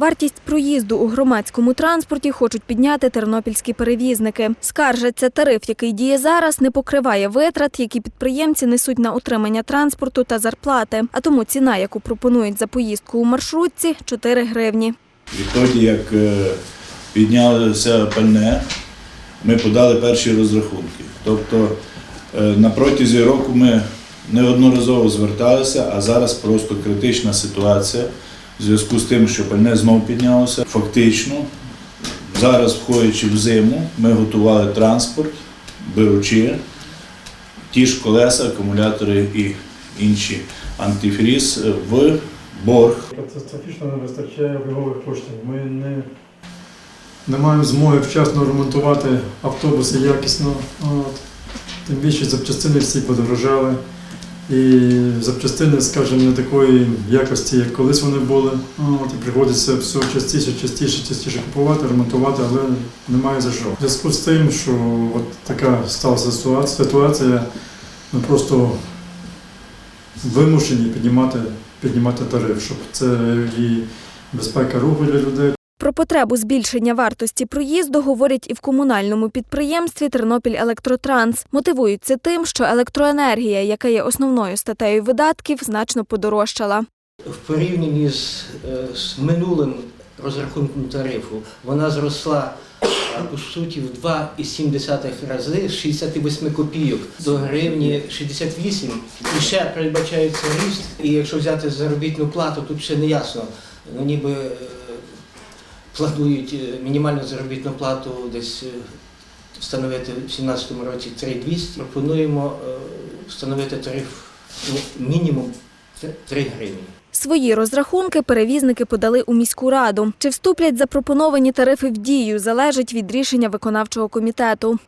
Вартість проїзду у громадському транспорті хочуть підняти тернопільські перевізники. Скаржаться, тариф, який діє зараз, не покриває витрат, які підприємці несуть на утримання транспорту та зарплати. А тому ціна, яку пропонують за поїздку у маршрутці – 4 гривні. Відтоді, як е, піднялося пальне, ми подали перші розрахунки. Тобто е, на протязі року ми неодноразово зверталися, а зараз просто критична ситуація в зв'язку з тим, що пальне знову піднялося. Фактично, зараз, входячи в зиму, ми готували транспорт, беручи ті ж колеса, акумулятори і інші антифріз в борг Катастрофічно не вистачає обігових коштів. Ми не, не маємо змоги вчасно ремонтувати автобуси якісно. От. Тим більше запчастини всі подорожали. І запчастини, скажімо, не такої якості, як колись вони були. От, і приходиться все частіше, частіше, частіше купувати, ремонтувати, але немає за що. В зв'язку з тим, що от така сталася ситуація, ситуація, ми просто вимушені піднімати, піднімати тариф, щоб це і безпека руху для людей. Про потребу збільшення вартості проїзду говорять і в комунальному підприємстві Тернопіль Електротранс. Мотивують це тим, що електроенергія, яка є основною статтею видатків, значно подорожчала. В порівнянні з, е, з минулим розрахунком тарифу вона зросла е, у суті в 2,7 рази з 68 копійок до гривні 68. І ще передбачається ріст. І якщо взяти заробітну плату, тут ще не ясно. Ну ніби е, планують е, мінімальну заробітну плату десь е, встановити в 2017 році 3200. Пропонуємо е, встановити тариф ну, мінімум 3 гривні. Свої розрахунки перевізники подали у міську раду. Чи вступлять запропоновані тарифи в дію, залежить від рішення виконавчого комітету.